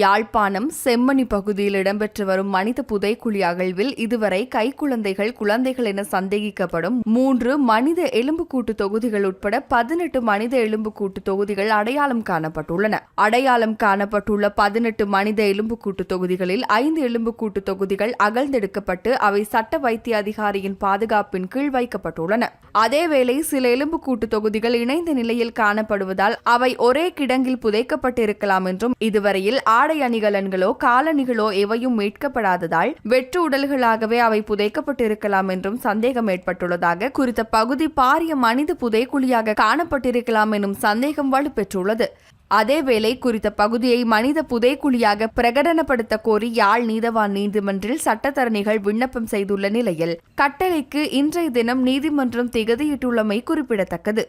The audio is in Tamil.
யாழ்ப்பாணம் செம்மணி பகுதியில் இடம்பெற்று வரும் மனித புதைக்குழி அகழ்வில் இதுவரை கைக்குழந்தைகள் குழந்தைகள் என சந்தேகிக்கப்படும் மூன்று மனித எலும்புக்கூட்டு தொகுதிகள் உட்பட பதினெட்டு மனித எலும்புக்கூட்டு தொகுதிகள் அடையாளம் காணப்பட்டுள்ளன. அடையாளம் காணப்பட்டுள்ள பதினெட்டு மனித எலும்புக்கூட்டு தொகுதிகளில் ஐந்து எலும்புக்கூட்டு தொகுதிகள் அகழ்ந்தெடுக்கப்பட்டு அவை சட்ட வைத்திய அதிகாரியின் பாதுகாப்பின் கீழ் வைக்கப்பட்டுள்ளன. அதேவேளை சில எலும்புக்கூட்டு தொகுதிகள் இணைந்த நிலையில் காணப்படுவதால் அவை ஒரே கிடங்கில் புதைக்கப்பட்டிருக்கலாம் என்றும் இதுவரையில் ஆடை அணிகலன்களோ காலணிகளோ எவையும் மீட்கப்படாததால் வெற்று உடல்களாகவே அவை புதைக்கப்பட்டிருக்கலாம் என்றும் சந்தேகம் ஏற்பட்டுள்ளதாக குறித்த பகுதி பாரிய மனித புதைக்குழியாக காணப்பட்டிருக்கலாம் எனும் சந்தேகம் வலுப்பெற்றுள்ளது. அதேவேளை குறித்த பகுதியை மனித புதைக்குழியாக பிரகடனப்படுத்த கோரி யாழ் நீதவான் நீதிமன்றில் சட்டத்தரணிகள் விண்ணப்பம் செய்துள்ள நிலையில் கட்டளைக்கு இன்றைய தினம் நீதிமன்றம் திகதியிட்டுள்ளமை குறிப்பிடத்தக்கது.